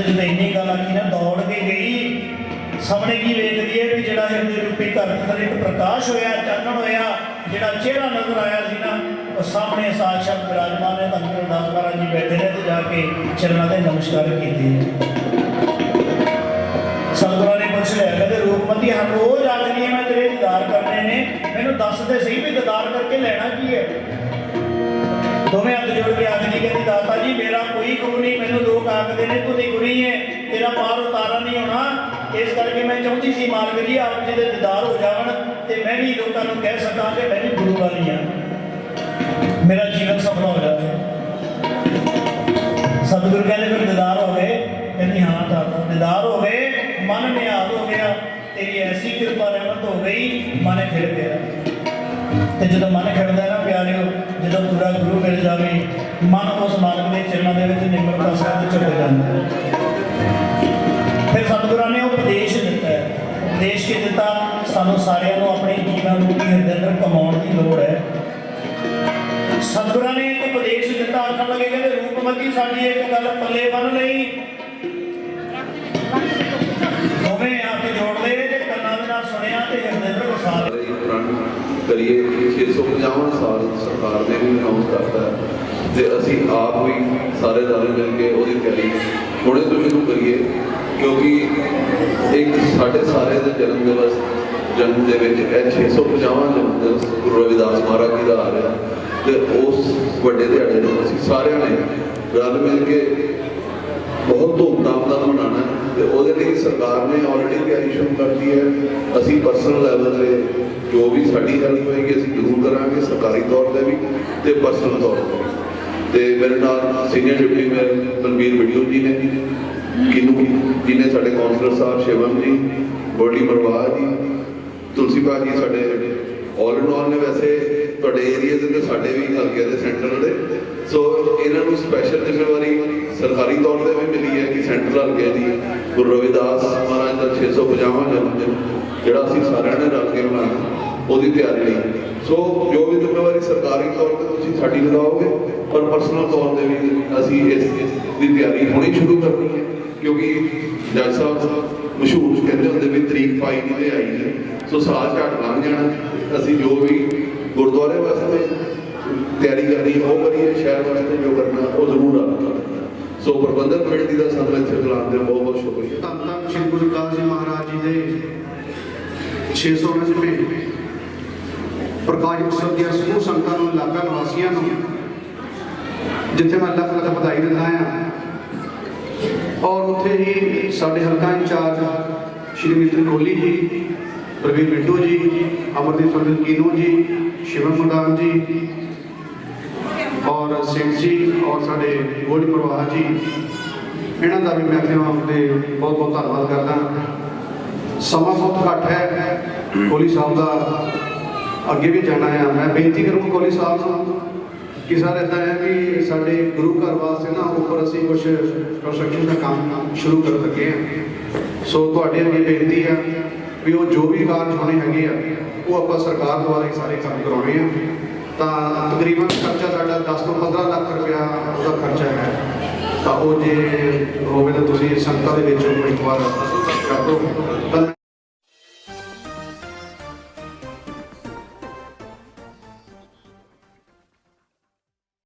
ਤੇ ਜਦੋਂ ਇੰਨੀ ਗੱਲ ਆਖੀ ਨਾ, ਦੌੜ ਕੇ ਗਈ। ਸਾਹਮਣੇ ਕੀ ਵੇਖਦੀ ਹੈ ਵੀ ਜਿਹੜਾ ਹਿਰਦੇ ਰੂਪੀ ਘਰ ਅੰਦਰ ਇੱਕ ਪ੍ਰਕਾਸ਼ ਹੋਇਆ, ਚਾਨਣ ਹੋਇਆ, ਜਿਹੜਾ ਚਿਹਰਾ ਨਜ਼ਰ ਆਇਆ ਸੀ ਨਾ, ਉਹ ਸਾਹਮਣੇ ਸਾਖਸ਼ਾਤ ਵਿਰਾਜਮਾਨ ਹੈ ਧੰਨ ਗੁਰੂ ਦਾਸ ਮਹਾਰਾਜ ਜੀ ਬੈਠੇ ਨੇ ਤੇ ਜਾ ਕੇ ਚਰਨਾਂ ਦੇ ਨਮਸਕਾਰ ਕੀਤੇ ਸਤਿਗੁਰਾਂ ਨੇ ਪੁੱਛ ਲਿਆ, ਕਹਿੰਦੇ, ਰੂਪਮਤੀ, ਹਰ ਰੋਜ਼ ਆਖਦੀ ਹੈ, ਮੈਂ ਤੇਰੇ ਦੀਦਾਰ ਕਰਨੇ ਨੇ। ਮੈਨੂੰ ਦੱਸ ਦੇ ਸਹੀ ਵੀ ਦੀਦਾਰ ਕਰਕੇ ਲੈਣਾ ਕੀ ਹੈ? ਦੋਵੇਂ ਹੱਥ ਜੋੜ ਕੇ ਆਖਦੀ ਕਹਿੰਦੀ, ਦਾਤਾ ਜੀ, ਮੇਰਾ ਕੋਈ ਗੁਰੂ ਨਹੀਂ, ਮੈਨੂੰ ਲੋਕ ਆਖਦੇ ਨੇ, ਤੂੰ ਨਹੀਂ ਗੁਰੀ ਹੈ ਤੇਰਾ ਪਾਰ ਉਤਾਰਾ ਨਹੀਂ ਹੋਣਾ ਇਸ ਕਰਕੇ ਮੈਂ ਚਾਹੁੰਦੀ ਸੀ, ਮਾਲਕ ਜੀ, ਆਪ ਜੀ ਦੇ ਦੀਦਾਰ ਹੋ ਜਾਣ ਤੇ ਮੈਂ ਵੀ ਲੋਕਾਂ ਨੂੰ ਕਹਿ ਸਕਾਂ ਕਿ ਮੈਂ ਵੀ ਗੁਰੂ ਵਾਲੀ ਹਾਂ ਮੇਰਾ ਜੀਵਨ ਸਫਲ ਹੋ ਜਾਵੇ। ਸਤਿਗੁਰੂ ਕਹਿੰਦੇ ਫਿਰ ਦੀਦਾਰ ਹੋ ਗਏ, ਕਹਿੰਦੀ ਹਾਂ ਦਾਤਾ, ਦੀਦਾਰ ਹੋ ਗਏ, ਮਨ ਨਿਹਾਲ ਹੋ ਗਿਆ, ਤੇਰੀ ਐਸੀ ਕਿਰਪਾ ਰਹਿਮਤ ਹੋ ਗਈ, ਮਨ ਖਿੜ ਗਿਆ। ਤੇ ਜਦੋਂ ਮਨ ਖਿੜਦਾ ਨਾ ਪਿਆਰਿਓ, ਜਦੋਂ ਪੂਰਾ ਗੁਰੂ ਮਿਲ ਜਾਵੇ, ਮਨ ਉਸ ਮਾਲਕ ਦੇ ਚਰਨਾਂ ਦੇ ਵਿੱਚ ਨਿਮਰਤਾ ਸਹਿਤ ਝੁਕ ਜਾਂਦਾ ਹੈ। ਉਪਦੇਸ਼ ਕੀ ਦਿੱਤਾ, ਸਾਨੂੰ ਸਾਰਿਆਂ ਨੂੰ ਆਪਣੇ ਜੀਵਨ ਰੂਪੀ ਹਿਰਦੇ ਅੰਦਰ ਕਮਾਉਣ ਦੀ ਲੋੜ ਹੈ। ਸਤਿਗੁਰਾਂ ਨੇ ਇੱਕ ਉਪਦੇਸ਼ ਦਿੱਤਾ, ਆਖਣ ਲੱਗੇ ਕਹਿੰਦੇ ਰੂਪਮਤੀ ਸਾਡੀ ਇੱਕ ਗੱਲ ਪੱਲੇ ਬੰਨ ਲਈ ਦੋਵੇਂ ਹੱਥ ਜੋੜ ਤੇ ਕੰਨਾਂ ਦੇ ਨਾਲ ਸੁਣਿਆ ਤੇ ਹਿਰਦੇ ਅੰਦਰ ਵਸਾ ਲਿਆ। ਕਰੀਏ 650 ਸਾਲ ਸਰਕਾਰ ਨੇ ਵੀ ਅਨਾਉਂਸ ਕਰਤਾ ਤੇ ਅਸੀਂ ਆਪ ਵੀ ਸਾਰੇ ਦਾਲੇ ਮਿਲ ਕੇ ਉਹਦੀ ਤਿਆਰੀ ਹੁਣੇ ਤੋਂ ਸ਼ੁਰੂ ਕਰੀਏ, ਕਿਉਂਕਿ ਇੱਕ ਸਾਡੇ ਸਾਰੇ ਦੇ ਜਨਮ ਦਿਵਸ, ਜਨਮ ਦੇ ਵਿੱਚ ਇਹ 650 ਜਨਮ ਦਿਵਸ ਗੁਰੂ ਰਵਿਦਾਸ ਮਹਾਰਾਜ ਜੀ ਦਾ ਆ ਰਿਹਾ। ਤੇ ਉਸ ਵੱਡੇ ਦਿਹਾੜੇ ਨੂੰ ਅਸੀਂ ਸਾਰਿਆਂ ਨੇ ਰਲ ਮਿਲ ਕੇ ਬਹੁਤ ਧੂਮਧਾਮ ਨਾਲ ਮਨਾਉਣਾ ਹੈ। ਤੇ ਉਹਦੇ ਲਈ ਸਰਕਾਰ ਨੇ ਆਲਰੇਡੀ ਤਿਆਰੀ ਸ਼ੁਰੂ ਕਰਤੀ ਹੈ। ਅਸੀਂ ਪਰਸਨਲ ਲੈਵਲ ਤੇ ਜੋ ਵੀ ਸਾਡੀ ਹੈਲਪ ਹੋਏਗੀ, ਅਸੀਂ ਜ਼ਰੂਰ ਕਰਾਂਗੇ, ਸਰਕਾਰੀ ਤੌਰ ਤੇ ਵੀ ਤੇ ਪਰਸਨਲ ਤੌਰ ਤੇ ਵੀ। ਤੇ ਮੇਰੇ ਨਾਲ ਸੀਨੀਅਰ ਡਿਪਟੀ ਮੇਅਰ ਬਲਬੀਰ ਵਡੀਓ ਜੀ ਨੇ, ਕਿਨੂੰ ਜੀ ਨੇ ਸਾਡੇ ਕਾਉਂਸਲਰ ਸਾਹਿਬ ਸ਼ਿਵਮ ਜੀ, ਬੋਡੀ ਮਰਵਾਹ ਜੀ, ਤੁਲਸੀ ਪਾ ਜੀ ਸਾਡੇ ਆਲ ਇਨ ਆਲ ਨੇ ਵੈਸੇ ਤੁਹਾਡੇ ਏਰੀਆ ਦੇ ਤੇ ਸਾਡੇ ਵੀ ਹਲਕੇ ਦੇ ਸੈਂਟਰ ਦੇ ਸੋ ਇਹਨਾਂ ਨੂੰ ਸਪੈਸ਼ਲ ਜ਼ਿੰਮੇਵਾਰੀ ਸਰਕਾਰੀ ਤੌਰ ਤੇ ਵੀ ਮਿਲੀ ਹੈ ਕਿ ਸੈਂਟਰ ਹਲਕੇ ਦੀ ਗੁਰੂ ਰਵਿਦਾਸ ਮਹਾਰਾਜ ਦਾ 650ਵਾਂ ਜਨਮ ਦਿਨ, ਜਿਹੜਾ ਅਸੀਂ ਸਾਰਿਆਂ ਨੇ ਰਲ ਕੇ ਮਨਾਉਣਾ ਉਹਦੀ ਤਿਆਰੀ ਲਈ ਸੋ ਜੋ ਵੀ ਜ਼ਿੰਮੇਵਾਰੀ ਸਰਕਾਰੀ ਤੌਰ ਤੇ ਤੁਸੀਂ ਸਾਡੀ ਲਗਾਓਗੇ, ਪਰ ਪਰਸਨਲ ਤੌਰ ਤੇ ਵੀ ਅਸੀਂ ਇਸ ਦੀ ਤਿਆਰੀ ਹੁਣੇ ਸ਼ੁਰੂ ਕਰਨੀ ਹੈ, ਕਿਉਂਕਿ ਜੱਜ ਸਾਹਿਬ ਮਸ਼ਹੂਰ ਕਹਿੰਦੇ ਹੁੰਦੇ ਵੀ ਤਰੀਕ ਪਾਈ ਨਹੀਂ ਤੇ ਆਈ ਨਹੀਂ ਸੋ ਸਾਲ ਝਾਟ ਲੰਘ ਜਾਣਾ। ਅਸੀਂ ਜੋ ਵੀ ਗੁਰਦੁਆਰੇ ਵਾਸਤੇ ਤਿਆਰੀ ਕਰਨੀ ਉਹ ਕਰੀਏ, ਸ਼ਹਿਰ ਵਾਸਤੇ ਜੋ ਕਰਨਾ, ਉਹ ਜ਼ਰੂਰ ਆਪ ਸੋ ਪ੍ਰਬੰਧਕ ਕਮੇਟੀ ਦਾ ਸਾਨੂੰ ਇੱਥੇ ਬੁਲਾਉਣ ਦੇ ਬਹੁਤ ਬਹੁਤ ਸ਼ੁਕਰੀਆ। ਧੰਨ ਧੰਨ ਸ੍ਰੀ ਗੁਰੂ ਕਾਲ ਜੀ ਮਹਾਰਾਜ ਜੀ ਦੇ 619ਵੇਂ ਪ੍ਰਕਾਸ਼ ਉਤਸਵ ਦੀਆਂ ਸਮੂਹ ਸੰਗਤਾਂ ਨੂੰ ਇਲਾਕਾ ਨਿਵਾਸੀਆਂ ਨੂੰ, ਜਿੱਥੇ ਮੈਂ ਲੱਖ ਲੱਖ ਵਧਾਈ ਦਿੰਦਾ ਹਾਂ। ਔਰ ਉੱਥੇ ਹੀ ਸਾਡੇ ਹਲਕਾ ਇੰਚਾਰਜ ਸ਼੍ਰੀ ਮਿੱਤਰ ਕੋਹਲੀ ਜੀ, ਪ੍ਰਵੀਨ ਮਿੰਟੂ ਜੀ, ਅਮਰਦੀਪ ਸਿੰਘ ਕੀਨੂ ਜੀ, ਸ਼ਿਵਮ ਮੁੰਡਾਨ ਜੀ, ਔਰ ਸਿੰਘ ਜੀ, ਔਰ ਸਾਡੇ ਗੋਲਡੀ ਪ੍ਰਵਾਹ ਜੀ, ਇਹਨਾਂ ਦਾ ਵੀ ਮੈਂ ਆਪਣੇ ਆਪ ਤੇ ਬਹੁਤ ਬਹੁਤ ਧੰਨਵਾਦ ਕਰਦਾ ਸਮਾਂ ਬਹੁਤ ਘੱਟ ਹੈ। ਕੋਹਲੀ ਸਾਹਿਬ ਦਾ ਅੱਗੇ ਵੀ ਜਾਣਾ ਹੈ। ਮੈਂ ਬੇਨਤੀ ਕਰੂੰਗਾ ਕੋਹਲੀ ਸਾਹਿਬ ਨੂੰ ਕਿ ਸਰ ਇਦਾਂ ਹੈ ਵੀ ਸਾਡੇ ਗੁਰੂ ਘਰ ਵਾਸਤੇ ਨਾ ਉੱਪਰ ਅਸੀਂ ਕੁਝ ਕੰਸਟਰਕਸ਼ਨ ਦਾ ਕੰਮ ਸ਼ੁਰੂ ਕਰ ਲੱਗੇ ਹਾਂ। ਸੋ ਤੁਹਾਡੇ ਅੱਗੇ ਬੇਨਤੀ ਆ ਵੀ ਉਹ ਜੋ ਵੀ ਕਾਰਜ ਹੋਣੇ ਹੈਗੇ ਆ, ਉਹ ਆਪਾਂ ਸਰਕਾਰ ਦੁਆਰਾ ਹੀ ਸਾਰੇ ਕੰਮ ਕਰਾਉਣੇ ਆ। ਤਾਂ ਤਕਰੀਬਨ ਖਰਚਾ ਸਾਡਾ 10 ਤੋਂ 15 ਲੱਖ ਰੁਪਇਆ ਉਹਦਾ ਖਰਚਾ ਹੈ। ਤਾਂ ਉਹ ਜੇ ਹੋਵੇ ਤਾਂ ਤੁਸੀਂ ਸੰਗਤਾਂ ਦੇ ਵਿੱਚ ਇੱਕ ਵਾਰ ਕਰ ਦਿਓ।